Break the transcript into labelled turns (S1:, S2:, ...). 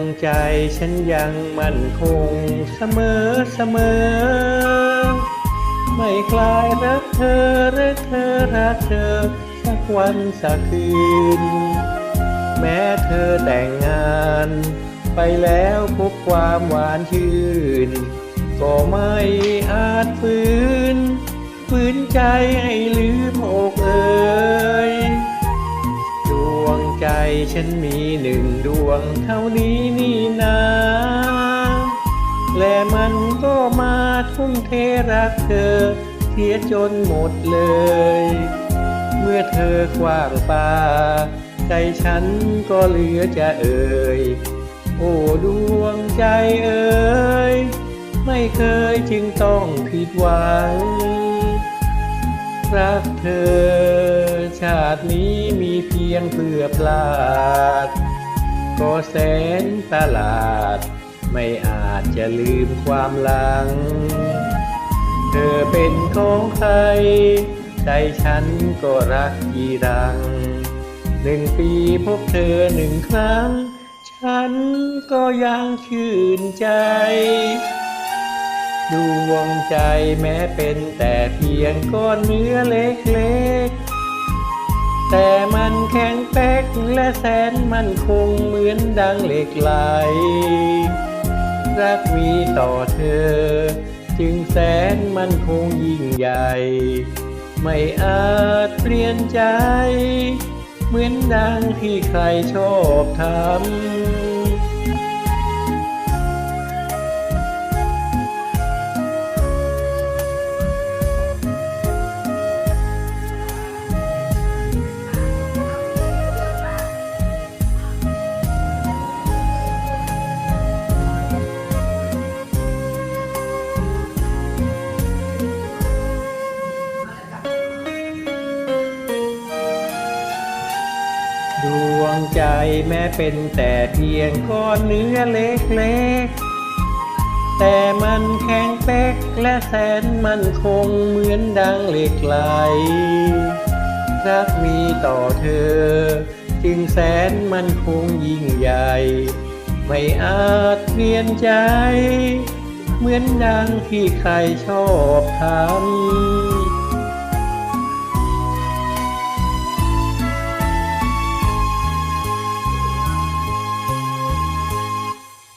S1: งใจฉันยังมั่นคงเสมอเสมอ ไม่คลายรักเธอรักเธอรักเธอ สักวันสักคืน แม้เธอแต่งงาน ไปแล้วพบความหวานชื่น ก็ไม่อาจฝืนฝืนใจให้ลืมอกเอ่ย ฉันมีหนึ่งดวงเท่านี้นี่นา และมันก็มาทุ่มเทรักเธอ เสียจนหมดเลย เมื่อเธอคว้างปาใจฉันก็เหลือจะเอ่ย โอ้ดวงใจเอ่ย ไม่เคยจึงต้องผิดหวังรักเธอ ชาตินี้มีเพียงเพื่อพลาด ก็แสนประหลาด ไม่อาจจะลืมความหลัง เธอเป็นของใคร ใจฉันก็รักยีรัง หนึ่งปีพบเธอหนึ่งครั้ง ฉันก็ยังชื่นใจดวงใจแม้เป็นแต่เพียงก้อนเนื้อเล็กๆ แต่มันแข็งแป๊กและแสนมันคงเหมือนดังเหล็กไหล รักมีต่อเธอ จึงแสนมันคงยิ่งใหญ่ ไม่อาจเปลี่ยนใจ เหมือนดังที่ใครชอบทำ วงใจแม้เป็นแต่เพียงก้อนเนื้อเล็กๆ แต่มันแข็งเป๊กและแสนมันคงเหมือนดังเหล็กไหลรักมีต่อเธอ จึงแสนมันคงยิ่งใหญ่ ไม่อาจเปลี่ยนใจ เหมือนดังที่ใครชอบทำ